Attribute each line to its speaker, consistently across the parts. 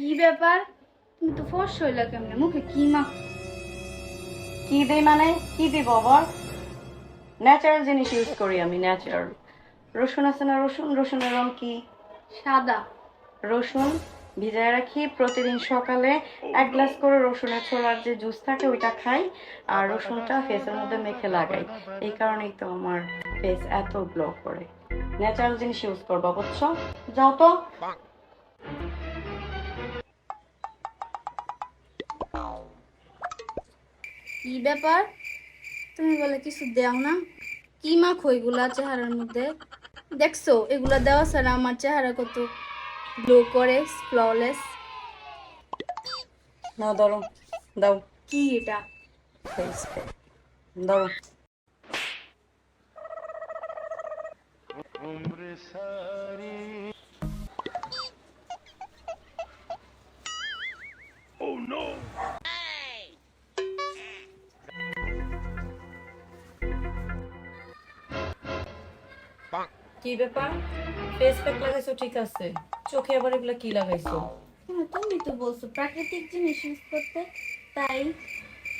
Speaker 1: কি ব্যাপার? তুমি তো ফর্স হইলা কেমনে? মুখে কি মা
Speaker 2: কি দেই মানে? কি দিব আবার? ন্যাচারাল জিনিস ইউজ করি আমি ন্যাচারাল রসুন আছে না রসুন? রসুনের রং কি?
Speaker 1: সাদা।
Speaker 2: রসুন ভিজায় রাখি প্রতিদিন সকালে এক গ্লাস করে রসুনের ছোলার যে জুস থাকে ওইটা খাই আর রসুনটা ফেসের মধ্যে মেখে লাগাই। এই কারণেই তো আমার ফেস এত গ্লো করে। ন্যাচারাল জিনিস ইউজ করবা বুঝছ? যাও তো।
Speaker 1: কি ব্যাপার? তুমি বলে কিছু দেও না। কি মাখো এগুলা চেহারার মধ্যে? দেখছ এগুলা দেওয়া ছাড়া আমার চেহারা কত গ্লো করে ফ্ললেস
Speaker 2: না ধরো দাও।
Speaker 1: কি এটা?
Speaker 2: দাও। কি ব্যাপার? ফেস প্যাক লাগাইছো ঠিক আছে। চোখে আবার এগুলা কি লাগাইছো?
Speaker 1: হ্যাঁ, তুমি তো বলছো প্রাকৃতিক জিনিস ইউজ করতে। তাই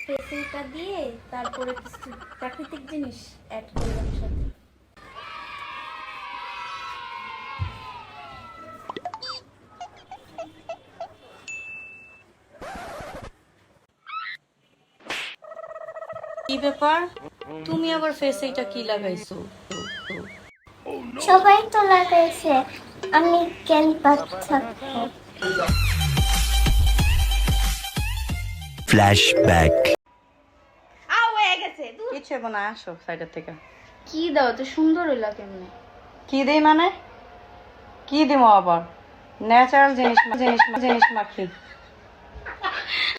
Speaker 1: ফেসিলটা দিয়ে তারপরে কিছু প্রাকৃতিক জিনিস অ্যাড করলাম সাথে
Speaker 2: কি ব্যাপার? তুমি আবার ফেসে এটা কি লাগাইছো?
Speaker 3: সবাই তো লাগাইছে আমি কেন বাচ্চা
Speaker 4: Flashback.
Speaker 2: কিছু হবে না আসো সাইডের থেকে।
Speaker 1: কি দাও তো সুন্দর হইলা কেমনে?
Speaker 2: কি দেই মানে? কি দিব আবার? ন্যাচারাল জিনিস জিনিস জিনিস মাখি